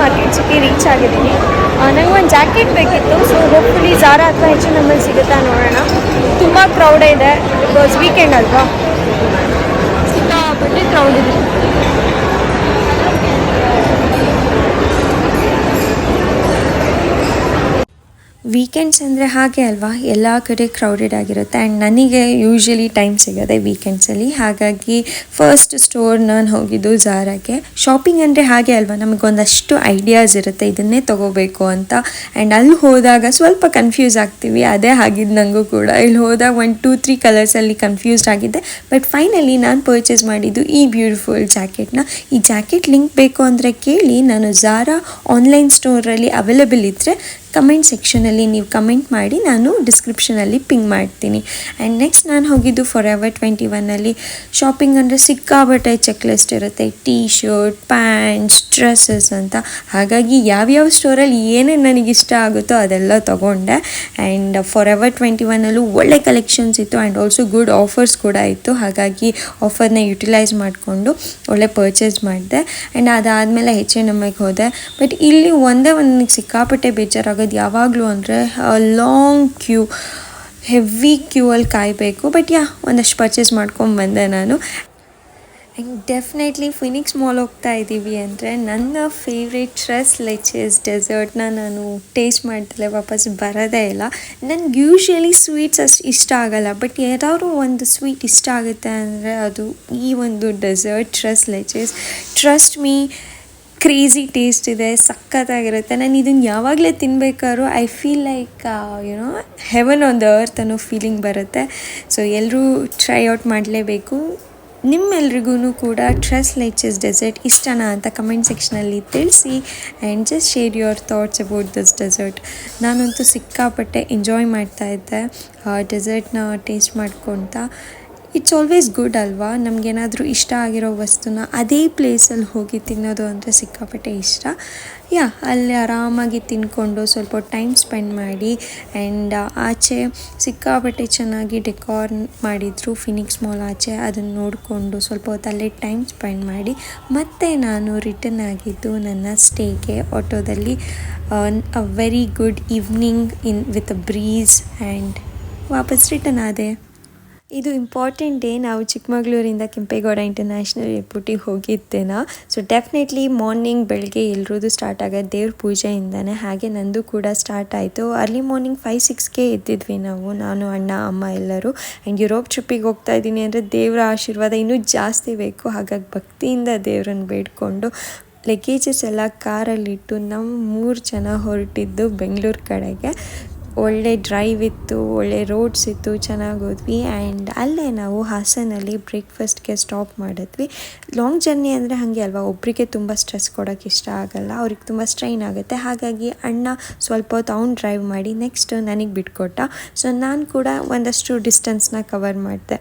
Market city reach ಆಗಿದ್ದೀನಿ. ನನಗೆ ಒಂದು ಜಾಕೆಟ್ ಬೇಕಿತ್ತು ಸೊ ಹೋಪ್ಫುಲಿ ಜಾರ ಅಥವಾ ಹೆಚ್ಚು ನಮ್ಮಲ್ಲಿ ಸಿಗುತ್ತಾ ನೋಡೋಣ. ತುಂಬ ಕ್ರೌಡ್ ಇದೆ ಬಿಕಾಸ್ ವೀಕೆಂಡ್ ಅಲ್ವಾ? ಸಿಕ್ಕಾಪಟ್ಟೆ ಕ್ರೌಡ್ ಇದೆ. ವೀಕೆಂಡ್ಸ್ ಅಂದರೆ ಹಾಗೆ ಅಲ್ವಾ? ಎಲ್ಲ ಕಡೆ ಕ್ರೌಡೆಡ್ ಆಗಿರುತ್ತೆ. ಆ್ಯಂಡ್ ನನಗೆ ಯೂಶ್ವಲಿ ಟೈಮ್ ಸಿಗೋದೆ ವೀಕೆಂಡ್ಸಲ್ಲಿ ಹಾಗಾಗಿ ಫಸ್ಟ್ ಸ್ಟೋರ್ ನಾನು ಹೋಗಿದ್ದು ಜಾರಾಗೆ ಶಾಪಿಂಗ್ ಅಂದರೆ ಹಾಗೆ ಅಲ್ವಾ? ನಮಗೊಂದಷ್ಟು ಐಡಿಯಾಸ್ ಇರುತ್ತೆ. ಇದನ್ನೇ ತೊಗೋಬೇಕು ಅಂತ. ಆ್ಯಂಡ್ ಅಲ್ಲಿ ಹೋದಾಗ ಸ್ವಲ್ಪ ಕನ್ಫ್ಯೂಸ್ ಆಗ್ತೀವಿ. ಅದೇ ಆಗಿದ್ದು ನನಗೂ ಕೂಡ. ಇಲ್ಲಿ ಹೋದಾಗ ಒನ್ ಟೂ ತ್ರೀ ಕಲರ್ಸಲ್ಲಿ ಕನ್ಫ್ಯೂಸ್ಡ್ ಆಗಿದ್ದೆ. ಬಟ್ ಫೈನಲಿ ನಾನು ಪರ್ಚೇಸ್ ಮಾಡಿದ್ದು ಈ ಬ್ಯೂಟಿಫುಲ್ ಜಾಕೆಟ್ನ ಈ ಜಾಕೆಟ್ ಲಿಂಕ್ ಬೇಕು ಅಂದರೆ ಕೇಳಿ. ನಾನು ಜಾರಾ ಆನ್ಲೈನ್ ಸ್ಟೋರಲ್ಲಿ ಅವೈಲೇಬಲ್ ಇದ್ದರೆ ಕಮೆಂಟ್ ಸೆಕ್ಷನಲ್ಲಿ ನೀವು ಕಮೆಂಟ್ ಮಾಡಿ, ನಾನು ಡಿಸ್ಕ್ರಿಪ್ಷನಲ್ಲಿ ಪಿಂಗ್ ಮಾಡ್ತೀನಿ. ಆ್ಯಂಡ್ ನೆಕ್ಸ್ಟ್ ನಾನು ಹೋಗಿದ್ದು ಫಾರ್ ಎವರ್ ಟ್ವೆಂಟಿ ಒನ್ನಲ್ಲಿ ಶಾಪಿಂಗ್ ಅಂದರೆ ಸಿಕ್ಕಾಬಟ್ಟೆ ಚೆಕ್ ಲಿಸ್ಟ್ ಇರುತ್ತೆ. ಟೀ ಶರ್ಟ್ ಪ್ಯಾಂಟ್ಸ್ ಡ್ರೆಸ್ಸಸ್ ಅಂತ. ಹಾಗಾಗಿ ಯಾವ್ಯಾವ ಸ್ಟೋರಲ್ಲಿ ಏನೇನು ನನಗೆ ಇಷ್ಟ ಆಗುತ್ತೋ ಅದೆಲ್ಲ ತೊಗೊಂಡೆ. ಆ್ಯಂಡ್ ಫಾರ್ ಎವರ್ ಟ್ವೆಂಟಿ ಒನ್ನಲ್ಲೂ ಒಳ್ಳೆ ಕಲೆಕ್ಷನ್ಸ್ ಇತ್ತು ಆ್ಯಂಡ್ ಆಲ್ಸೋ ಗುಡ್ ಆಫರ್ಸ್ ಕೂಡ ಇತ್ತು. ಹಾಗಾಗಿ ಆಫರ್ನ ಯುಟಿಲೈಸ್ ಮಾಡಿಕೊಂಡು ಒಳ್ಳೆ ಪರ್ಚೇಸ್ ಮಾಡಿದೆ. ಆ್ಯಂಡ್ ಅದಾದಮೇಲೆ ಹೆಚ್ಚೆ ನಮಗೆ ಹೋದೆ. ಬಟ್ ಇಲ್ಲಿ ಒಂದೇ ಒಂದು ಸಿಕ್ಕಾಪಟ್ಟೆ ಬೇಜಾರಾಗೋದು ಯಾವಾಗಲೂ ಅಂದರೆ ಲಾಂಗ್ ಕ್ಯೂ ಹೆವಿ ಕ್ಯೂ ಅಲ್ಲಿ ಕಾಯಬೇಕು. ಬಟ್ ಯಾ ಒಂದಷ್ಟು ಪರ್ಚೇಸ್ ಮಾಡ್ಕೊಂಡು ಬಂದೆ ನಾನು. ಡೆಫಿನೆಟ್ಲಿ ಫಿನಿಕ್ಸ್ ಮಾಲ್ ಹೋಗ್ತಾ ಇದ್ದೀವಿ ಅಂದರೆ ನನ್ನ ಫೇವ್ರೇಟ್ ಟ್ರೆಸ್ ಲೆಚಸ್ ಡೆಸರ್ಟ್ನ ನಾನು ಟೇಸ್ಟ್ ಮಾಡ್ದಲೆ ವಾಪಸ್ ಬರೋದೇ ಇಲ್ಲ. ನನಗೆ ಯೂಶ್ವಲಿ ಸ್ವೀಟ್ಸ್ ಅಷ್ಟು ಇಷ್ಟ ಆಗಲ್ಲ. ಬಟ್ ಯಾವ್ದಾದ್ರು ಒಂದು ಸ್ವೀಟ್ ಇಷ್ಟ ಆಗುತ್ತೆ ಅಂದರೆ ಅದು ಈ ಒಂದು dessert tres leches trust me crazy taste ಇದೆ, ಸಖತ್ತಾಗಿರುತ್ತೆ. ನಾನು ಇದನ್ನು ಯಾವಾಗಲೇ ತಿನ್ಬೇಕಾದ್ರೂ I feel like you know heaven on the earth ಅನ್ನೋ ಫೀಲಿಂಗ್ ಬರುತ್ತೆ. ಸೊ ಎಲ್ಲರೂ ಟ್ರೈ ಔಟ್ ಮಾಡಲೇಬೇಕು. ನಿಮ್ಮೆಲ್ರಿಗೂ ಕೂಡ ಟ್ರೆಸ್ ಲೈಚಸ್ ಡೆಸರ್ಟ್ ಇಷ್ಟನಾ ಅಂತ ಕಮೆಂಟ್ ಸೆಕ್ಷನಲ್ಲಿ ತಿಳಿಸಿ and just share your thoughts about this dessert ನಾನಂತೂ ಸಿಕ್ಕಾಪಟ್ಟೆ ಎಂಜಾಯ್ ಮಾಡ್ತಾ ಇದ್ದೆ ಡೆಸರ್ಟ್ನ ಟೇಸ್ಟ್ ಮಾಡ್ಕೊತ. ಇಟ್ಸ್ ಆಲ್ವೇಸ್ ಗುಡ್ ಅಲ್ವಾ ನಮಗೇನಾದರೂ ಇಷ್ಟ ಆಗಿರೋ ವಸ್ತುನ ಅದೇ ಪ್ಲೇಸಲ್ಲಿ ಹೋಗಿ ತಿನ್ನೋದು ಅಂದರೆ ಸಿಕ್ಕಾಪಟ್ಟೆ ಇಷ್ಟ. ಯಾ ಅಲ್ಲಿ ಆರಾಮಾಗಿ ತಿನ್ಕೊಂಡು ಸ್ವಲ್ಪ ಟೈಮ್ ಸ್ಪೆಂಡ್ ಮಾಡಿ ಆ್ಯಂಡ್ ಆಚೆ ಸಿಕ್ಕಾಪಟ್ಟೆ ಚೆನ್ನಾಗಿ ಡೆಕೋರ್ ಮಾಡಿದ್ರು ಫಿನಿಕ್ಸ್ ಮಾಲ್ ಆಚೆ, ಅದನ್ನು ನೋಡಿಕೊಂಡು ಸ್ವಲ್ಪ ಹೊತ್ತು ಅಲ್ಲೇ ಟೈಮ್ ಸ್ಪೆಂಡ್ ಮಾಡಿ ಮತ್ತೆ ನಾನು ರಿಟರ್ನ್ ಆಗಿದ್ದು ನನ್ನ ಸ್ಟೇಗೆ ಆಟೋದಲ್ಲಿ a very good evening in with a breeze and ವಾಪಸ್ ರಿಟರ್ನ್ ಆದೆ. ಇದು ಇಂಪಾರ್ಟೆಂಟ್ ಡೇ ನಾವು ಚಿಕ್ಕಮಗಳೂರಿಂದ ಕೆಂಪೇಗೌಡ ಇಂಟರ್ನ್ಯಾಷನಲ್ ಏರ್ಪೋರ್ಟಿಗೆ ಹೋಗಿದ್ದೇನ? ಸೊ ಡೆಫಿನೆಟ್ಲಿ ಮಾರ್ನಿಂಗ್ ಬೆಳಗ್ಗೆ ಎಲ್ರದ್ದು ಸ್ಟಾರ್ಟ್ ಆಗೋದು ದೇವ್ರ ಪೂಜೆಯಿಂದನೇ ಹಾಗೆ ನಂದು ಕೂಡ ಸ್ಟಾರ್ಟ್ ಆಯಿತು. ಅರ್ಲಿ ಮಾರ್ನಿಂಗ್ ಫೈವ್ ಸಿಕ್ಸ್ಗೆ ಎದ್ದಿದ್ವಿ ನಾವು, ನಾನು, ಅಣ್ಣ, ಅಮ್ಮ ಎಲ್ಲರೂ. ಆ್ಯಂಡ್ ಯುರೋಪ್ ಟ್ರಿಪ್ಪಿಗೆ ಹೋಗ್ತಾ ಇದ್ದೀನಿ ಅಂದರೆ ದೇವರ ಆಶೀರ್ವಾದ ಇನ್ನೂ ಜಾಸ್ತಿ ಬೇಕು. ಹಾಗಾಗಿ ಭಕ್ತಿಯಿಂದ ದೇವ್ರನ್ನ ಬೇಡ್ಕೊಂಡು ಲಗೇಜಸ್ ಎಲ್ಲ ಕಾರಲ್ಲಿಟ್ಟು ನಮ್ಮ ಮೂರು ಜನ ಹೊರಟಿದ್ದು ಬೆಂಗಳೂರು ಕಡೆಗೆ. ಒಳ್ಳೆ ಡ್ರೈವ್ ಇತ್ತು, ಒಳ್ಳೆ ರೋಡ್ಸ್ ಇತ್ತು, ಚೆನ್ನಾಗಿ ಹೋದ್ವಿ ಆ್ಯಂಡ್ ಅಲ್ಲೇ ನಾವು ಹಾಸನಲ್ಲಿ ಬ್ರೇಕ್ಫಾಸ್ಟ್ಗೆ ಸ್ಟಾಪ್ ಮಾಡಿದ್ವಿ. ಲಾಂಗ್ ಜರ್ನಿ ಅಂದರೆ ಹಾಗೆ ಅಲ್ವಾ ಒಬ್ಬರಿಗೆ ತುಂಬ ಸ್ಟ್ರೆಸ್ ಕೊಡೋಕ್ಕೆ ಇಷ್ಟ ಆಗಲ್ಲ, ಅವ್ರಿಗೆ ತುಂಬ ಸ್ಟ್ರೈನ್ ಆಗುತ್ತೆ. ಹಾಗಾಗಿ ಅಣ್ಣ ಸ್ವಲ್ಪ ಹೊತ್ತು ಅವ್ನು ಡ್ರೈವ್ ಮಾಡಿ ನೆಕ್ಸ್ಟ್ ನನಗೆ ಬಿಟ್ಕೊಟ್ಟ. ಸೊ ನಾನು ಕೂಡ ಒಂದಷ್ಟು ಡಿಸ್ಟೆನ್ಸ್ನ ಕವರ್ ಮಾಡಿದೆ.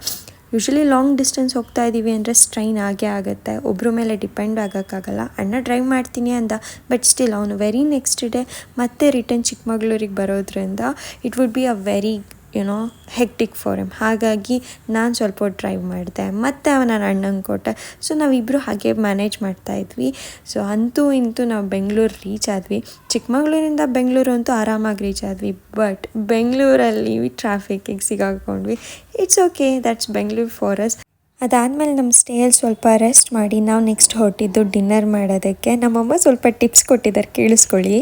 ಯೂಶ್ವಲಿ ಲಾಂಗ್ ಡಿಸ್ಟೆನ್ಸ್ ಹೋಗ್ತಾ ಇದ್ದೀವಿ ಅಂದರೆ ಸ್ಟ್ರೈನ್ ಆಗೇ ಆಗುತ್ತೆ. ಒಬ್ಬರ ಮೇಲೆ ಡಿಪೆಂಡ್ ಆಗೋಕ್ಕಾಗಲ್ಲ. ಅಣ್ಣ ಡ್ರೈವ್ ಮಾಡ್ತೀನಿ ಅಂದ ಬಟ್ ಸ್ಟಿಲ್ ಅವನು ವೆರಿ ನೆಕ್ಸ್ಟ್ ಡೇ ಮತ್ತೆ ರಿಟರ್ನ್ ಚಿಕ್ಕಮಗಳೂರಿಗೆ ಬರೋದ್ರಿಂದ it would be a very you know hectic for him ಹಾಗಾಗಿ ನಾನು ಸ್ವಲ್ಪ ಡ್ರೈವ್ ಮಾಡಿದೆ. ಮತ್ತು ಅವನ ಅಣ್ಣಂಗೆ ಕೊಟ್ಟೆ ಸೊ ನಾವಿಬ್ಬರು ಹಾಗೆ ಮ್ಯಾನೇಜ್ ಮಾಡ್ತಾ ಇದ್ವಿ. ಸೊ ಅಂತೂ ಇಂತೂ ನಾವು ಬೆಂಗಳೂರು ರೀಚ್ ಆದ್ವಿ. ಚಿಕ್ಕಮಗಳೂರಿಂದ ಬೆಂಗಳೂರು ಅಂತೂ ಆರಾಮಾಗಿ ರೀಚ್ ಆದ್ವಿ. ಬಟ್ ಬೆಂಗಳೂರಲ್ಲಿ ಟ್ರಾಫಿಕ್ಕಿಗೆ ಸಿಗಾಕೊಂಡ್ವಿ. It's okay that's Bengaluru for us ಅದಾದಮೇಲೆ ನಮ್ಮ ಸ್ಟೇಯಲ್ಲಿ ಸ್ವಲ್ಪ ರೆಸ್ಟ್ ಮಾಡಿ, ನಾವು ನೆಕ್ಸ್ಟ್ ಹೊರಟಿದ್ದು ಡಿನ್ನರ್ ಮಾಡೋದಕ್ಕೆ. ನಮ್ಮಮ್ಮ ಸ್ವಲ್ಪ ಟಿಪ್ಸ್ ಕೊಟ್ಟಿದ್ದಾರೆ, ಕೇಳಿಸ್ಕೊಳ್ಳಿ.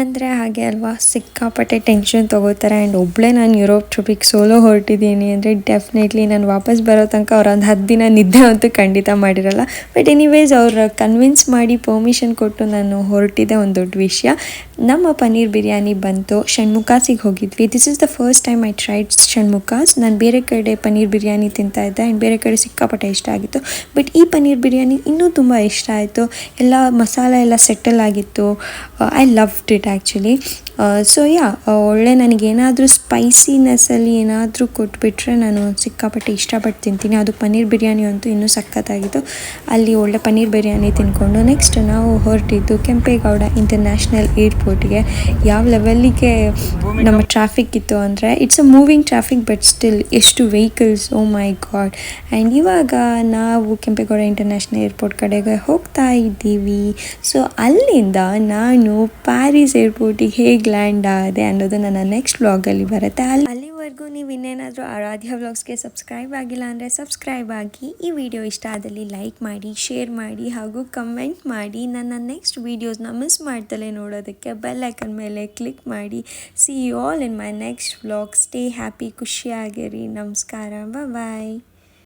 ಅಮ್ಮಂದರೆ ಹಾಗೆ ಅಲ್ವಾ? ಸಿಕ್ಕಾಪಟ್ಟೆ ಟೆನ್ಷನ್ ತೊಗೋತಾರೆ. ಆ್ಯಂಡ್ ಒಬ್ಬಳೇ ನಾನು ಯುರೋಪ್ ಟ್ರಿಪಿಗೆ ಸೋಲೋ ಹೊರಟಿದ್ದೀನಿ ಅಂದರೆ ಡೆಫಿನೆಟ್ಲಿ ನಾನು ವಾಪಸ್ ಬರೋ ತನಕ ಅವ್ರು ಒಂದು ಹತ್ತು ದಿನ ನಿದ್ದೆ ಅಂತೂ ಖಂಡಿತ ಮಾಡಿರಲ್ಲ. ಬಟ್ ಎನಿವೇಸ್ ಅವ್ರು ಕನ್ವಿನ್ಸ್ ಮಾಡಿ ಪರ್ಮಿಷನ್ ಕೊಟ್ಟು ನಾನು ಹೊರಟಿದ್ದೆ ಒಂದು ದೊಡ್ಡ ವಿಷಯ. ನಮ್ಮ ಪನ್ನೀರ್ ಬಿರಿಯಾನಿ ಬಂತು. ಷಣ್ಮುಖಾಸಿಗೆ ಹೋಗಿದ್ವಿ. This is the first time I tried Shanmukhas. ನಾನು ಬೇರೆ ಕಡೆ ಪನ್ನೀರ್ ಬಿರಿಯಾನಿ ತಿಂತಾ ಇದ್ದೆ. ಆ್ಯಂಡ್ ಬೇರೆ ಕಡೆ ಸಿಕ್ಕಾಪಟ್ಟೆ ಇಷ್ಟ ಆಗಿತ್ತು. ಬಟ್ ಈ ಪನ್ನೀರ್ ಬಿರಿಯಾನಿ ಇನ್ನೂ ತುಂಬ ಇಷ್ಟ ಆಯಿತು. ಎಲ್ಲ ಮಸಾಲೆ ಎಲ್ಲ ಸೆಟಲ್ ಆಗಿತ್ತು. I loved it actually so yeah ಒಳ್ಳೆ ನನಗೇನಾದರೂ ಸ್ಪೈಸಿನೆಸ್ಸಲ್ಲಿ ಏನಾದರೂ ಕೊಟ್ಬಿಟ್ರೆ ನಾನು ಸಿಕ್ಕಾಪಟ್ಟೆ ಇಷ್ಟಪಟ್ಟು ತಿಂತೀನಿ. ಅದು ಪನ್ನೀರ್ ಬಿರಿಯಾನಿ ಅಂತೂ ಇನ್ನೂ ಸಖತ್ತಾಗಿತ್ತು. ಅಲ್ಲಿ ಒಳ್ಳೆ ಪನ್ನೀರ್ ಬಿರಿಯಾನಿ ತಿಂದ್ಕೊಂಡು ನೆಕ್ಸ್ಟ್ ನಾವು ಹೊರಟಿದ್ದು ಕೆಂಪೇಗೌಡ ಇಂಟರ್ನ್ಯಾಷನಲ್ ಏರ್ಪೋರ್ಟ್ಗೆ ಯಾವ ಲೆವೆಲ್ಲಿಗೆ ನಮ್ಮ ಟ್ರಾಫಿಕ್ ಇತ್ತು ಅಂದರೆ it's a moving traffic but still ಎಷ್ಟು vehicles oh my god and ಇವಾಗ ನಾವು ಕೆಂಪೇಗೌಡ ಇಂಟರ್ನ್ಯಾಷನಲ್ ಏರ್ಪೋರ್ಟ್ ಕಡೆಗೆ ಹೋಗ್ತಾ ಇದ್ದೀವಿ. ಸೊ ಅಲ್ಲಿಂದ ನಾನು ಪ್ಯಾರಿಸ್ ಏರ್ಪೋರ್ಟಿಗೆ ಹೇಗೆ ಲ್ಯಾಂಡ್ ಆದೆ ಅನ್ನೋದು ನನ್ನ ನೆಕ್ಸ್ಟ್ ವ್ಲಾಗಲ್ಲಿ ಬರುತ್ತೆ. ಅಲ್ಲಿ ಅಲ್ಲಿವರೆಗೂ ನೀವು ಇನ್ನೇನಾದರೂ ಆರಾಧ್ಯ ವ್ಲಾಗ್ಸ್ಗೆ ಸಬ್ಸ್ಕ್ರೈಬ್ ಆಗಿಲ್ಲ ಅಂದರೆ ಸಬ್ಸ್ಕ್ರೈಬ್ ಆಗಿ, ಈ ವಿಡಿಯೋ ಇಷ್ಟ ಆದಲ್ಲಿ ಲೈಕ್ ಮಾಡಿ ಶೇರ್ ಮಾಡಿ ಹಾಗೂ ಕಮೆಂಟ್ ಮಾಡಿ. ನನ್ನ ನೆಕ್ಸ್ಟ್ ವೀಡಿಯೋಸ್ನ ಮಿಸ್ ಮಾಡ್ದಲೇ ನೋಡೋದಕ್ಕೆ ಬೆಲ್ ಐಕನ್ ಮೇಲೆ ಕ್ಲಿಕ್ ಮಾಡಿ. See you all in my next vlog stay happy ಖುಷಿಯಾಗಿರಿ. ನಮಸ್ಕಾರ. ಬಾಯ್